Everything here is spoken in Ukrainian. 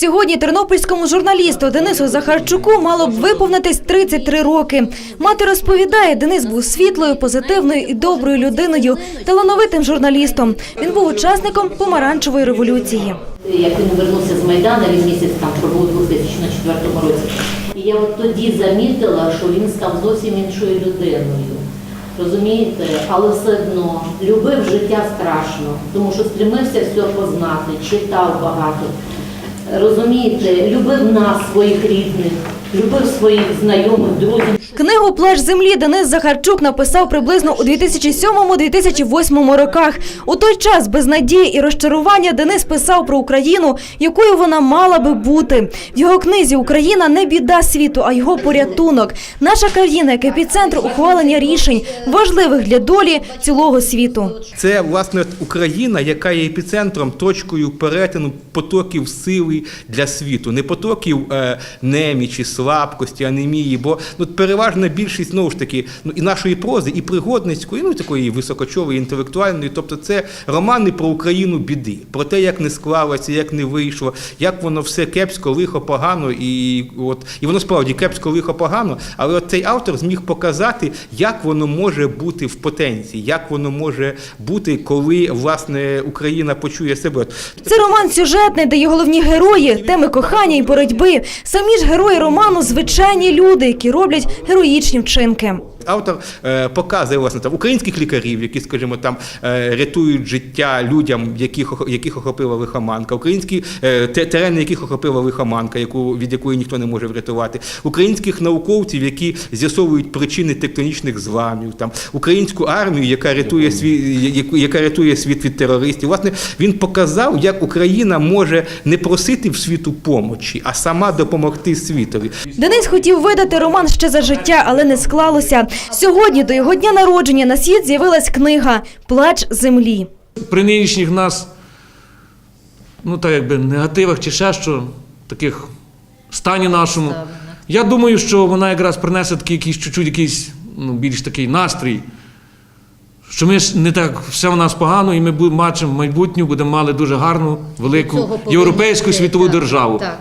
Сьогодні тернопільському журналісту Денису Захарчуку мало б виповнитись 33 роки. Мати розповідає, Денис був світлою, позитивною і доброю людиною, талановитим журналістом. Він був учасником помаранчевої революції. Як він вернувся з Майдану, він місяць там пробув у 2004 році. І я от тоді замітила, що він став зовсім іншою людиною. Розумієте? Але все одно любив життя страшно, тому що стремився все познати, читав багато. Розумієте, любив нас, своїх рідних, любив своїх знайомих, друзів. Книгу Плащ землі Денис Захарчук написав приблизно у 2007-2008 роках. У той час без надії і розчарування Денис писав про Україну, якою вона мала би бути. В його книзі Україна не біда світу, а його порятунок. Наша країна як епіцентр ухвалення рішень, важливих для долі цілого світу. Це власне Україна, яка є епіцентром, точкою перетину потоків сили для світу, не потоків е, немічі, слабкості, анемії. Бо ну переважна більшість знову ж таки ну і нашої прози, і пригодницької, ну такої високочової, інтелектуальної. Тобто, це романи про Україну біди, про те, як не склалося, як не вийшло, як воно все кепсько, лихо, погано, і от і воно справді кепсько, лихо, погано. Але от цей автор зміг показати, як воно може бути в потенції, як воно може бути, коли власне Україна почує себе. Це роман сюжетний, де є головні герої, теми кохання і боротьби. Самі ж герої роману звичайні люди, які роблять героїчні вчинки. Автор е, показує власне там українських лікарів, які, скажімо, там е, рятують життя людям, яких яких охопила лихоманка, українські е, терени, яких охопила лихоманка, яку від якої ніхто не може врятувати, українських науковців, які з'ясовують причини тектонічних зламів, там українську армію, яка рятує світ, яку- яка рятує світ від терористів. Власне, він показав, як Україна може не просити в світу помочі, а сама допомогти світові. Денис хотів видати роман ще за життя, але не склалося. Сьогодні до його дня народження на світ з'явилась книга Плач землі. при нинішніх нас, ну так якби негативах чи ще що, таких стані нашому. Я думаю, що вона якраз принесе такий якийсь чуть-чуть якийсь ну, більш такий настрій. Що ми ж не так все в нас погано, і ми бачимо в майбутньому будемо мали дуже гарну, велику європейську світову державу. так.